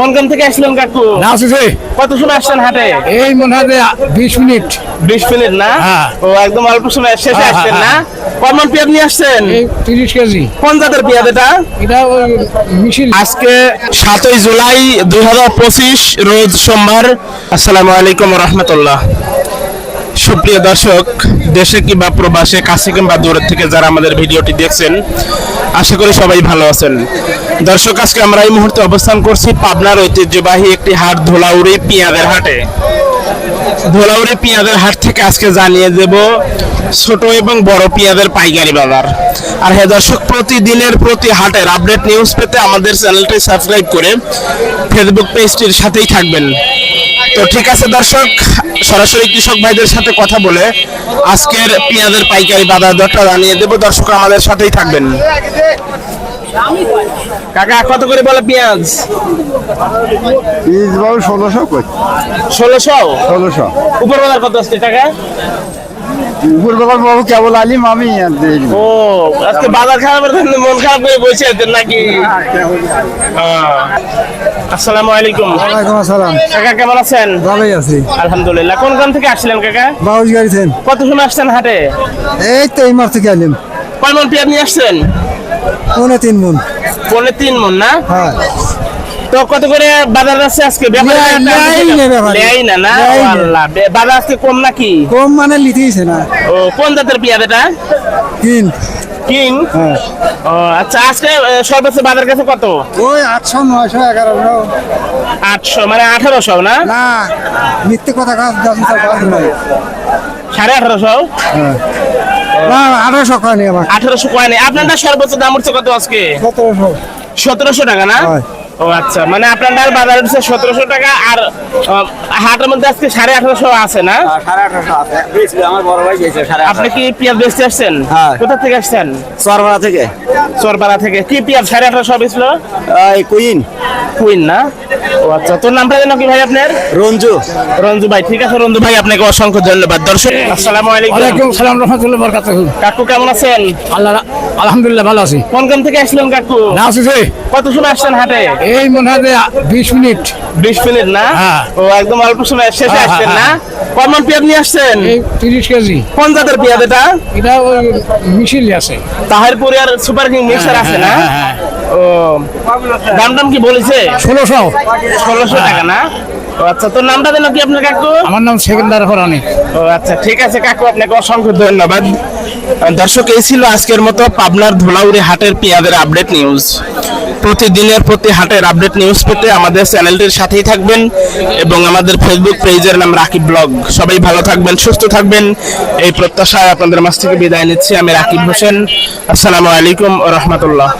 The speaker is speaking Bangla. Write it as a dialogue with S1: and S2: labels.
S1: কোনখান থেকে আসলেন কাকু।
S2: না
S1: কত সময় আসছেন হাটে?
S2: এই মনে হয় বিশ মিনিট।
S1: বিশ মিনিট না?
S2: হ্যাঁ।
S1: ও একদম অল্প সময় শেষে
S2: হ্যাঁ,
S1: আসছেন না?
S2: হ্যাঁ,
S1: কমন পেঁয়াজ নিয়ে আসছেন?
S2: তিরিশ কেজি।
S1: কোন জাতের পেঁয়াজ এটা?
S2: এটা
S1: আজকে সাতই জুলাই দুই হাজার পঁচিশ রোজ সোমবার। আসসালামু আলাইকুম রহমতুল্লাহ। সুপ্রিয় দর্শক দেশে কিংবা প্রবাসে কাছে কিংবা দূরের থেকে যারা আমাদের ভিডিওটি দেখছেন আশা করি সবাই ভালো আছেন। দর্শক, আজকে আমরা এই মুহূর্তে অবস্থান করছি পাবনার ঐতিহ্যবাহী একটি হাট, ধোলাউড়ি পেঁয়াজের হাটে। ধোলাউড়ি পেঁয়াজের হাট থেকে আজকে জানিয়ে দেব ছোট এবং বড় পেঁয়াজের পাইকারি বাজার। আর হ্যাঁ দর্শক, প্রতিদিনের প্রতি হাটের আপডেট নিউজ পেতে আমাদের চ্যানেলটি সাবস্ক্রাইব করে ফেসবুক পেজটির সাথেই থাকবেন। তো ঠিক আছে দর্শক সরাসরি কৃষক ভাইদের সাথে কথা বলে আজকের পেঁয়াজের পাইকারি বাজার দরটা জানিয়ে দেবো। দর্শক আমাদের সাথেই থাকবেন। কাকা কত করে বলে পেঁয়াজ?
S3: পেঁয়াজ বাবু ষোলোশো
S1: ষোলোশো?
S3: ষোলোশো।
S1: উপর বাজার কত আসছে টাকা
S3: বাবু কেবল আলিম আমি
S1: ও আজকে বাজার খারাপের জন্য মন খারাপ করে বসে আছেন নাকি? আসসালামু আলাইকুম।
S2: ওয়ালাইকুম আসসালাম।
S1: কাকা কেমন আছেন?
S2: ভালোই আছি।
S1: আলহামদুলিল্লাহ। কোন গ্রাম থেকে আসছিলেন কাকা?
S2: বাউজ গাড়িছেন
S1: কত সময় আসছেন হাটে?
S2: এই তো এই মাস থেকে আলিম।
S1: কয় মন পেঁয়াজ নিয়ে আসছেন?
S2: পৌনে তিন মন।
S1: পনেরো তিন মন না?
S2: হ্যাঁ।
S1: তো কত করে বাজার আছে আজকে?
S2: না
S1: না। আল্লাহ বাজার আজকে কম নাকি?
S2: কম মানে না।
S1: ও কোন জাতের পেঁয়াজ এটা?
S2: তিন
S1: কিং
S2: হ্যাঁ।
S1: ও আচ্ছা আজকে সর্বোচ্চ বাজার কাছে কত?
S2: ওই আটশো নয়শো এগারোশো।
S1: আটশো মানে আঠারোশো না?
S2: না মিথ্যে কথা কাজ
S1: সাড়ে আঠারোশো?
S2: না আঠারোশো কয়নি আমার।
S1: আঠারোশো কয় নেই আপনারটা সর্বোচ্চ দাম উঠছে কত আজকে?
S2: সতেরোশো।
S1: সতেরোশো টাকা না?
S2: হয়।
S1: ও আচ্ছা মানে আপনার বাজার উঠছে সতেরোশো টাকা আর হাটের মধ্যে আজকে সাড়ে আঠারোশো আছে না?
S3: সাড়ে আঠারোশো আছে। বেশি আমার বড় ভাই গেছে সাড়ে
S1: আপনি কি পেঁয়াজ বেচতে আসছেন?
S3: হ্যাঁ।
S1: কোথা থেকে আসছেন?
S3: সরবরা থেকে।
S1: চরপাড়া থেকে। কি পেঁয়াজ সাড়ে আঠারোশো বেচলো?
S3: এই কুইন।
S1: কুইন না? ও আচ্ছা তোর নামটা যেন কি ভাই আপনার?
S3: রঞ্জু।
S1: রঞ্জু ভাই ঠিক আছে রঞ্জু ভাই আপনাকে অসংখ্য ধন্যবাদ। দর্শক আসসালামু আলাইকুম।
S2: সালাম রহমতুল্লাহ বরকাত
S1: কাকু কেমন আছেন?
S2: আল্লাহ আলহামদুলিল্লাহ ভালো আছি।
S1: কোন গ্রাম থেকে আসলেন কাকু?
S2: না আছে
S1: কত সময় আসছেন হাটে?
S2: এই মনে হয় বিশ মিনিট।
S1: বিশ মিনিট না?
S2: হ্যাঁ।
S1: ও একদম অল্প সময় শেষে
S2: হ্যাঁ,
S1: আসছেন না?
S2: হ্যাঁ,
S1: কমন পেঁয়াজ নিয়ে আসছেন?
S2: তিরিশ কেজি।
S1: কোন জাতের পেঁয়াজ এটা?
S2: এটা ওই মিছিল আছে।
S1: তাহিরপুরি আর সুপার কিং মিক্সার আছে না?
S2: হ্যাঁ, হ্যাঁ,
S1: ও দাম দাম কি বলেছে?
S2: ষোলোশো।
S1: ষোলোশো টাকা না? আচ্ছা তোর নামটা যেন কি আপনার কাকু?
S2: আমার নাম সেকেন্দার হরানি
S1: ও আচ্ছা ঠিক আছে কাকু আপনাকে অসংখ্য ধন্যবাদ। দর্শক এই ছিল আজকের মতো পাবনার ধুলাউড়ি হাটের পেঁয়াজের আপডেট নিউজ প্রতিদিনের প্রতি হাটের আপডেট নিউজ পেতে আমাদের চ্যানেলটির সাথেই থাকবেন এবং আমাদের ফেসবুক পেজের নাম রাকিব ব্লগ। সবাই ভালো থাকবেন, সুস্থ থাকবেন। এই প্রত্যাশায় আপনাদের মাছ থেকে বিদায় নিচ্ছি। আমি রাকিব হোসেন। আসসালামু আলাইকুম রহমতুল্লাহ।